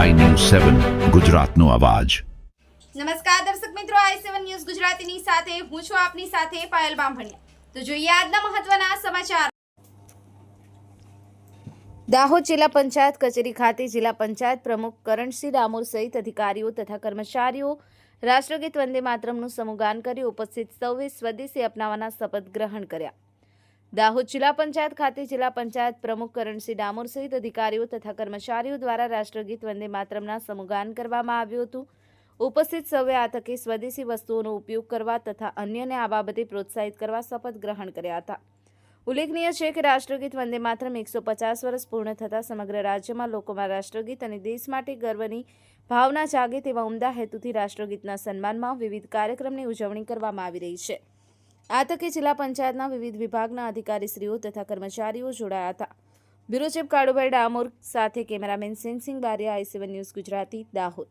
સેવન ગુજરાતનો અવાજ. નમસ્કાર દર્શક મિત્રો આઈ સેવન ન્યૂઝ ગુજરાતીની સાથે હું છું આપની સાથે પાયલ બામભણિયા. તો જોઈએ આજના મહત્વના સમાચાર. દાહોદ જિલ્લા પંચાયત કચેરી ખાતે જિલ્લા પંચાયત પ્રમુખ કરણસિંહ ડામોર સહિત અધિકારીઓ તથા કર્મચારીઓ રાષ્ટ્રગીત વંદે માતરમનું સમુગાન કરી ઉપસ્થિત સૌએ સ્વદેશી અપનાવવાના શપથ ગ્રહણ કર્યા. દાહોદ જિલ્લા પંચાયત ખાતે જિલ્લા પંચાયત પ્રમુખ કરણસિંહ ડામોર સહિત અધિકારીઓ તથા કર્મચારીઓ દ્વારા રાષ્ટ્રગીત વંદે માતરમના સમુગાન કરવામાં આવ્યું હતું. ઉપસ્થિત સૌએ આ તકે સ્વદેશી વસ્તુઓનો ઉપયોગ કરવા તથા અન્યને આ બાબતે પ્રોત્સાહિત કરવા શપથ ગ્રહણ કર્યા હતા. ઉલ્લેખનીય છે કે રાષ્ટ્રગીત વંદે માતરમ એકસો પચાસ વર્ષ પૂર્ણ થતાં સમગ્ર રાજ્યમાં લોકોમાં રાષ્ટ્રગીત અને દેશ માટે ગર્વની ભાવના જાગે તેવા ઉમદા હેતુથી રાષ્ટ્રગીતના સન્માનમાં વિવિધ કાર્યક્રમની ઉજવણી કરવામાં આવી રહી છે. આ તકે જિલ્લા પંચાયતના વિવિધ વિભાગના અધિકારીશ્રીઓ તથા કર્મચારીઓ જોડાયા હતા. બ્યુરો ચીફ કાળુભાઈ ડામોર સાથે cameraman Sensingh Bariya, I news Gujarati, Dahod.